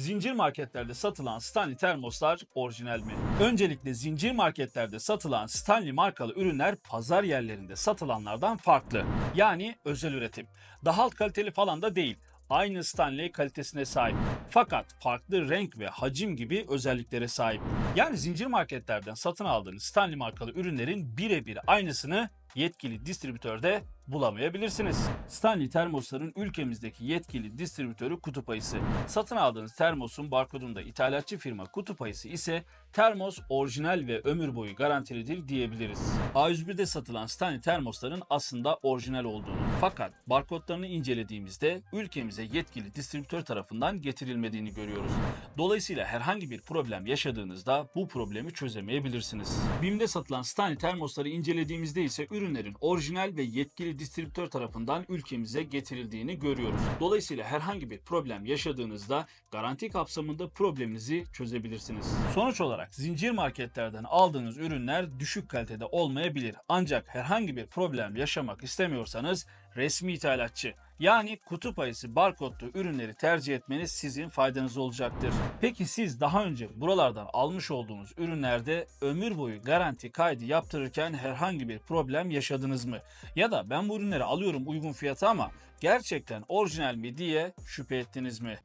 Zincir marketlerde satılan Stanley termoslar orijinal mi? Öncelikle zincir marketlerde satılan Stanley markalı ürünler pazar yerlerinde satılanlardan farklı. Yani özel üretim. Daha alt kaliteli falan da değil. Aynı Stanley kalitesine sahip. Fakat farklı renk ve hacim gibi özelliklere sahip. Yani zincir marketlerden satın aldığınız Stanley markalı ürünlerin birebir aynısını yetkili distribütörde bulamayabilirsiniz. Stanley termosların ülkemizdeki yetkili distribütörü Kutup Ayısı. Satın aldığınız termosun barkodunda ithalatçı firma Kutup Ayısı ise termos orijinal ve ömür boyu garantilidir diyebiliriz. A101'de satılan Stanley termosların aslında orijinal olduğunu fakat barkodlarını incelediğimizde ülkemize yetkili distribütör tarafından getirilmediğini görüyoruz. Dolayısıyla herhangi bir problem yaşadığınızda bu problemi çözemeyebilirsiniz. BİM'de satılan Stanley termosları incelediğimizde ise ürünlerin orijinal ve yetkili distribütör tarafından ülkemize getirildiğini görüyoruz. Dolayısıyla herhangi bir problem yaşadığınızda garanti kapsamında probleminizi çözebilirsiniz. Sonuç olarak zincir marketlerden aldığınız ürünler düşük kalitede olmayabilir. Ancak herhangi bir problem yaşamak istemiyorsanız resmi ithalatçı yani kutup ayısı barkodlu ürünleri tercih etmeniz sizin faydanız olacaktır. Peki siz daha önce buralardan almış olduğunuz ürünlerde ömür boyu garanti kaydı yaptırırken herhangi bir problem yaşadınız mı? Ya da ben bu ürünleri alıyorum uygun fiyata ama gerçekten orijinal mi diye şüphe ettiniz mi?